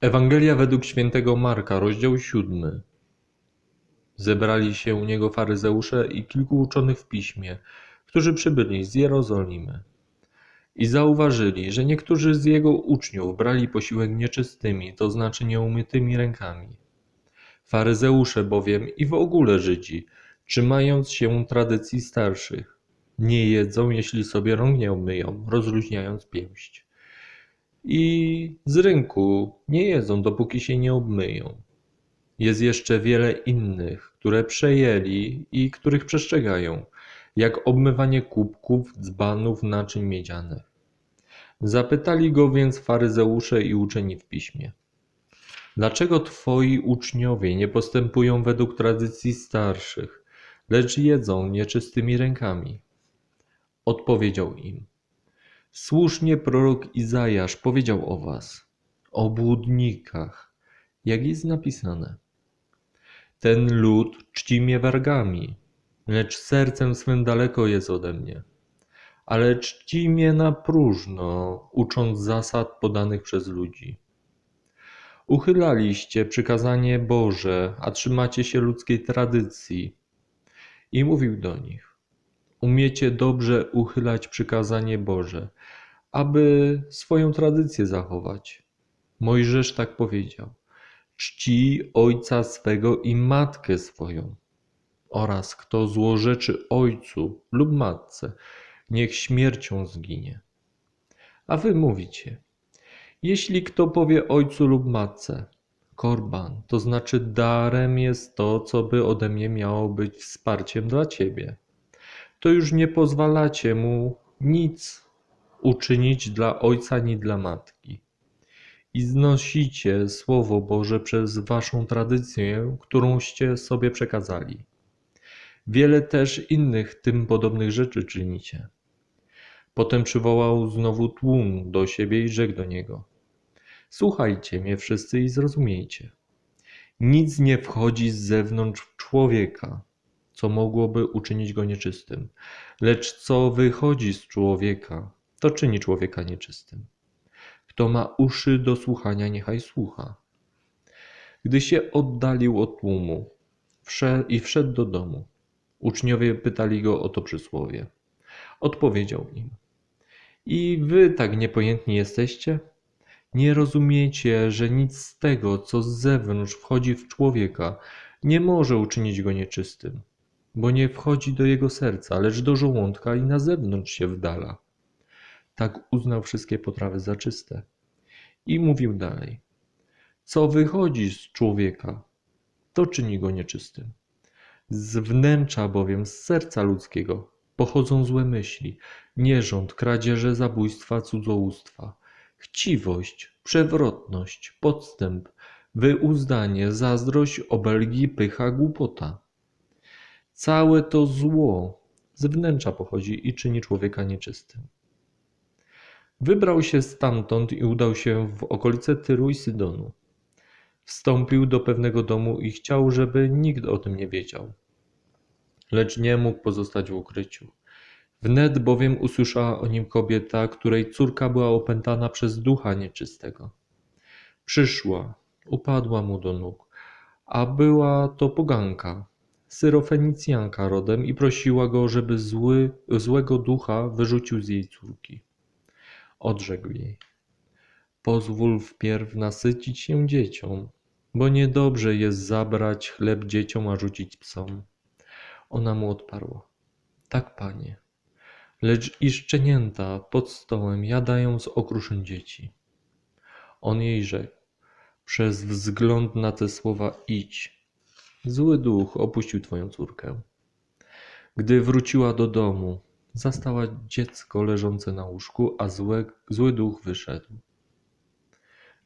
Ewangelia według świętego Marka, rozdział siódmy. Zebrali się u niego faryzeusze i kilku uczonych w piśmie, którzy przybyli z Jerozolimy. I zauważyli, że niektórzy z jego uczniów brali posiłek nieczystymi, to znaczy nieumytymi rękami. Faryzeusze bowiem i w ogóle Żydzi, trzymając się tradycji starszych, nie jedzą, jeśli sobie rąk nie umyją, rozluźniając pięść. I z rynku nie jedzą, dopóki się nie obmyją. Jest jeszcze wiele innych, które przejęli i których przestrzegają, jak obmywanie kubków, dzbanów, naczyń miedzianych. Zapytali go więc faryzeusze i uczeni w piśmie. Dlaczego twoi uczniowie nie postępują według tradycji starszych, lecz jedzą nieczystymi rękami? Odpowiedział im. Słusznie prorok Izajasz powiedział o was, o błudnikach, jak jest napisane. Ten lud czci mnie wargami, lecz sercem swym daleko jest ode mnie. Ale czci mnie na próżno, ucząc zasad podanych przez ludzi. Uchylaliście przykazanie Boże, a trzymacie się ludzkiej tradycji. I mówił do nich: Umiecie dobrze uchylać przykazanie Boże, aby swoją tradycję zachować. Mojżesz tak powiedział: Czci ojca swego i matkę swoją. Oraz kto złorzeczy ojcu lub matce, niech śmiercią zginie. A wy mówicie: Jeśli kto powie ojcu lub matce, korban, to znaczy darem jest to, co by ode mnie miało być wsparciem dla ciebie, to już nie pozwalacie mu nic uczynić dla ojca ani dla matki. I znosicie Słowo Boże przez waszą tradycję, którąście sobie przekazali. Wiele też innych tym podobnych rzeczy czynicie. Potem przywołał znowu tłum do siebie i rzekł do niego: Słuchajcie mnie wszyscy i zrozumiejcie. Nic nie wchodzi z zewnątrz w człowieka, co mogłoby uczynić go nieczystym, lecz co wychodzi z człowieka, to czyni człowieka nieczystym. Kto ma uszy do słuchania, niechaj słucha. Gdy się oddalił od tłumu i wszedł do domu, uczniowie pytali go o to przysłowie. Odpowiedział im: I wy tak niepojętni jesteście? Nie rozumiecie, że nic z tego, co z zewnątrz wchodzi w człowieka, nie może uczynić go nieczystym, bo nie wchodzi do jego serca, lecz do żołądka i na zewnątrz się wdala. Tak uznał wszystkie potrawy za czyste. I mówił dalej: Co wychodzi z człowieka, to czyni go nieczystym. Z wnętrza bowiem, z serca ludzkiego, pochodzą złe myśli, nierząd, kradzieże, zabójstwa, cudzołóstwa, chciwość, przewrotność, podstęp, wyuzdanie, zazdrość, obelgi, pycha, głupota. Całe to zło z wnętrza pochodzi i czyni człowieka nieczystym. Wybrał się stamtąd i udał się w okolice Tyru i Sydonu. Wstąpił do pewnego domu i chciał, żeby nikt o tym nie wiedział. Lecz nie mógł pozostać w ukryciu. Wnet bowiem usłyszała o nim kobieta, której córka była opętana przez ducha nieczystego. Przyszła, upadła mu do nóg, a była to poganka, syrofenicjanka rodem i prosiła go, żeby zły, złego ducha wyrzucił z jej córki. Odrzekł jej: Pozwól wpierw nasycić się dzieciom, bo niedobrze jest zabrać chleb dzieciom, a rzucić psom. Ona mu odparła: Tak, panie, lecz i szczenięta pod stołem jadają z okruszyn dzieci. On jej rzekł: Przez wzgląd na te słowa idź. Zły duch opuścił twoją córkę. Gdy wróciła do domu, zastała dziecko leżące na łóżku, a złe, zły duch wyszedł.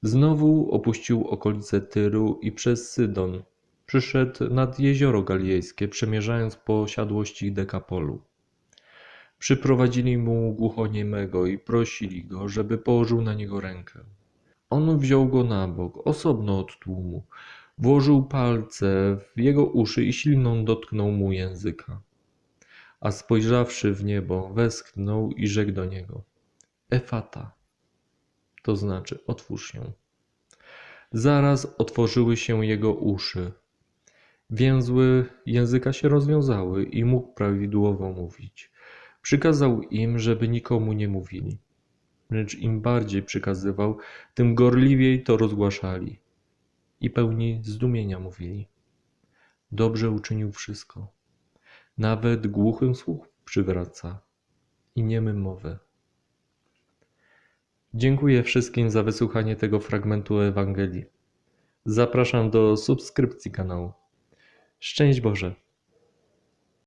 Znowu opuścił okolice Tyru i przez Sydon przyszedł nad jezioro Galilejskie, przemierzając posiadłości Dekapolu. Przyprowadzili mu głuchoniemego i prosili go, żeby położył na niego rękę. On wziął go na bok, osobno od tłumu, włożył palce w jego uszy i silną dotknął mu języka a spojrzawszy w niebo, westchnął i rzekł do niego: Efata, to znaczy otwórz się. Zaraz otworzyły się jego uszy. Więzły języka się rozwiązały i mógł prawidłowo mówić. Przykazał im, żeby nikomu nie mówili. Lecz im bardziej przykazywał, tym gorliwiej to rozgłaszali. I pełni zdumienia mówili. Dobrze uczynił wszystko. Nawet głuchym słuch przywraca i niemym mowę. Dziękuję wszystkim za wysłuchanie tego fragmentu Ewangelii. Zapraszam do subskrypcji kanału. Szczęść Boże!